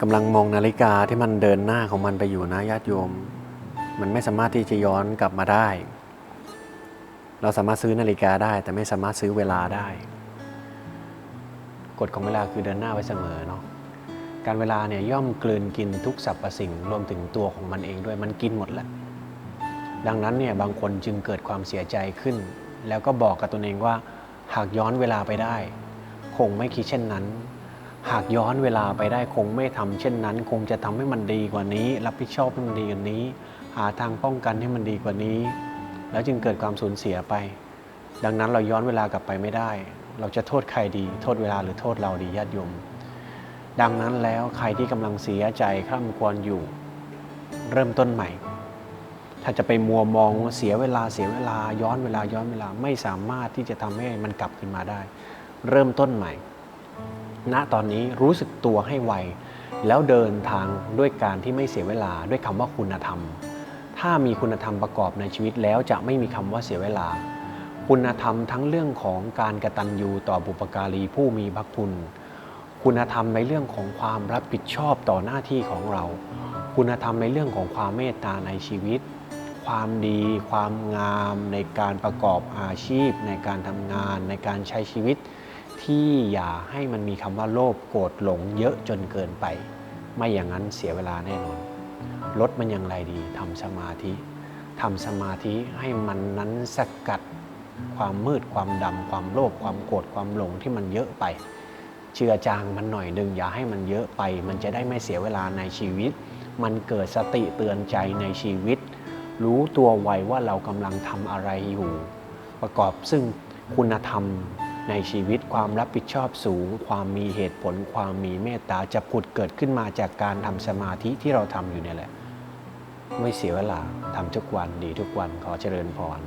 กำลังมองนาฬิกาที่มันเดินหน้าของมันไปอยู่นะญาติโยม มันไม่สามารถที่จะย้อนกลับมาได้ เราสามารถซื้อนาฬิกาได้ แต่ไม่สามารถซื้อเวลาได้ กฎของเวลาคือเดินหน้าไปเสมอเนาะการเวลาเนี่ยย่อมกลืนกินทุกสรรพสิ่งรวมถึงตัวของมันเองด้วยมันกินหมดแหละดังนั้นเนี่ยบางคนจึงเกิดความเสียใจขึ้น แล้วก็บอกกับตนเองว่า หากย้อนเวลาไปได้ คงไม่คิดเช่นนั้น หากย้อนเวลาไปได้คงไม่ทำเช่นนั้น คงจะทำให้มันดีกว่านี้ รับผิดชอบให้มันดีกว่านี้ หาทางป้องกันให้มันดีกว่านี้ แล้วจึงเกิดความสูญเสียไป ดังนั้นเราย้อนเวลากลับไปไม่ได้ เราจะโทษใครดี โทษเวลาหรือโทษเราดีญาติโยมดังนั้นแล้วใครที่กำลังเสียใจคร่ำควรอยู่ เริ่มต้นใหม่ ถ้าจะไปมัวมองว่าเสียเวลาเสียเวลาย้อนเวลาย้อนเวลาไม่สามารถที่จะทำให้มันกลับขึ้นมาได้ เริ่มต้นใหม่ ณตอนนี้รู้สึกตัวให้ไว แล้วเดินทางด้วยการที่ไม่เสียเวลาด้วยคำว่าคุณธรรม ถ้ามีคุณธรรมประกอบในชีวิตแล้วจะไม่มีคำว่าเสียเวลา คุณธรรมทั้งเรื่องของการกระตันยูต่อบุปการีผู้มีพระคุณ คุณธรรมในเรื่องของความรับผิดชอบต่อหน้าที่ของเรา คุณธรรมในเรื่องของความเมตตาในชีวิต ความดี ความงามในการประกอบอาชีพ ในการทำงาน ในการใช้ชีวิต ที่อย่าให้มันมีคำว่าโลภโกรธหลงเยอะจนเกินไป ไม่อย่างนั้นเสียเวลาแน่นอนลดมันอย่างไรดีทำสมาธิทำสมาธิให้มันนั้นสกัดความมืดความดำความโลภความโกรธความหลงที่มันเยอะไปเจือจางมันหน่อยหนึ่งอย่าให้มันเยอะไป มันจะได้ไม่เสียเวลาในชีวิต มันเกิดสติเตือนใจในชีวิต รู้ตัวไวว่าเรากำลังทำอะไรอยู่ ประกอบซึ่งคุณธรรมในชีวิตความรับผิดชอบสูง ความมีเหตุผล ความมีเมตตาจะผุดเกิดขึ้นมาจากการทำสมาธิที่เราทำอยู่เนี่ยแหละ ไม่เสียเวลาทำทุกวันดีทุกวันขอเจริญพร